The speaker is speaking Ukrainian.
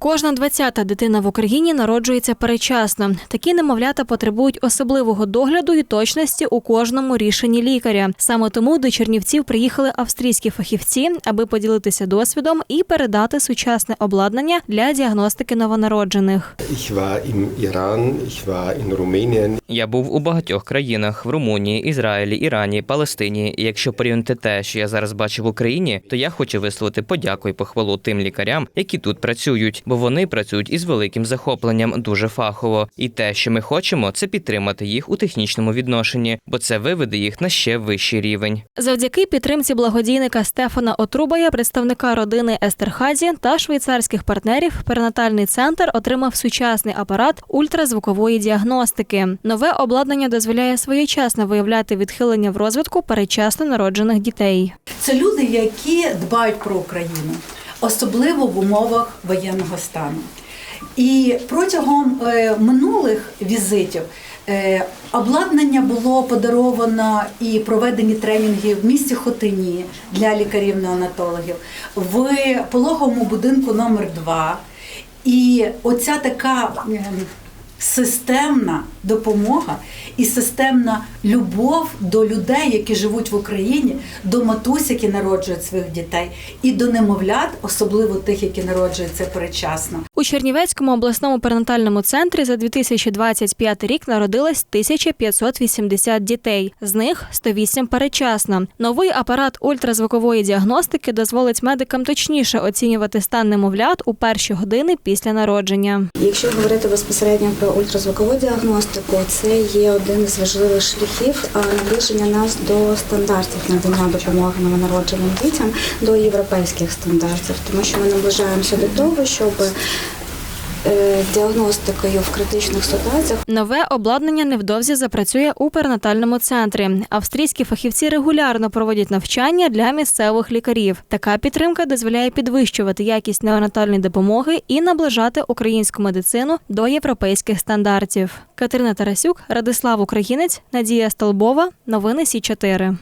Кожна двадцята дитина в Україні народжується передчасно. Такі немовлята потребують особливого догляду і точності у кожному рішенні лікаря. Саме тому до Чернівців приїхали австрійські фахівці, аби поділитися досвідом і передати сучасне обладнання для діагностики новонароджених. Я був у багатьох країнах в Румунії, Ізраїлі, Ірані, Палестині. І якщо порівняти те, що я зараз бачив в Україні, то я хочу висловити подяку і похвалу тим лікарям, які тут працюють, бо вони працюють із великим захопленням, дуже фахово. І те, що ми хочемо, це підтримати їх у технічному відношенні, бо це виведе їх на ще вищий рівень. Завдяки підтримці благодійника Стефана Отрубая, представника родини Естерхазі та швейцарських партнерів, перинатальний центр отримав сучасний апарат ультразвукової діагностики. Нове обладнання дозволяє своєчасно виявляти відхилення в розвитку передчасно народжених дітей. Це люди, які дбають про Україну, особливо в умовах воєнного стану. І протягом е, минулих візитів е, обладнання було подаровано і проведені тренінги в місті Хотині для лікарів-неонатологів, в пологовому будинку номер 2 І оця така е, системна допомога і системна любов до людей, які живуть в Україні, до матусь, які народжують своїх дітей, і до немовлят, особливо тих, які народжуються передчасно. У Чернівецькому обласному перинатальному центрі за 2025 рік народилось 1580 дітей, з них 108 передчасно. Новий апарат ультразвукової діагностики дозволить медикам точніше оцінювати стан немовлят у перші години після народження. Якщо говорити безпосередньо про ультразвукову діагностику, це є один із важливих шляхів наближення нас до стандартів надання допомоги новонародженим дітям до європейських стандартів, тому що ми наближаємося до того, щоб діагностикою в критичних ситуаціях Нове обладнання невдовзі запрацює у перинатальному центрі. Австрійські фахівці регулярно проводять навчання для місцевих лікарів. Така підтримка дозволяє підвищувати якість неонатальної допомоги і наближати українську медицину до європейських стандартів. Катерина Тарасюк, Радислав Українець, Надія Столбова. Новини Сі 4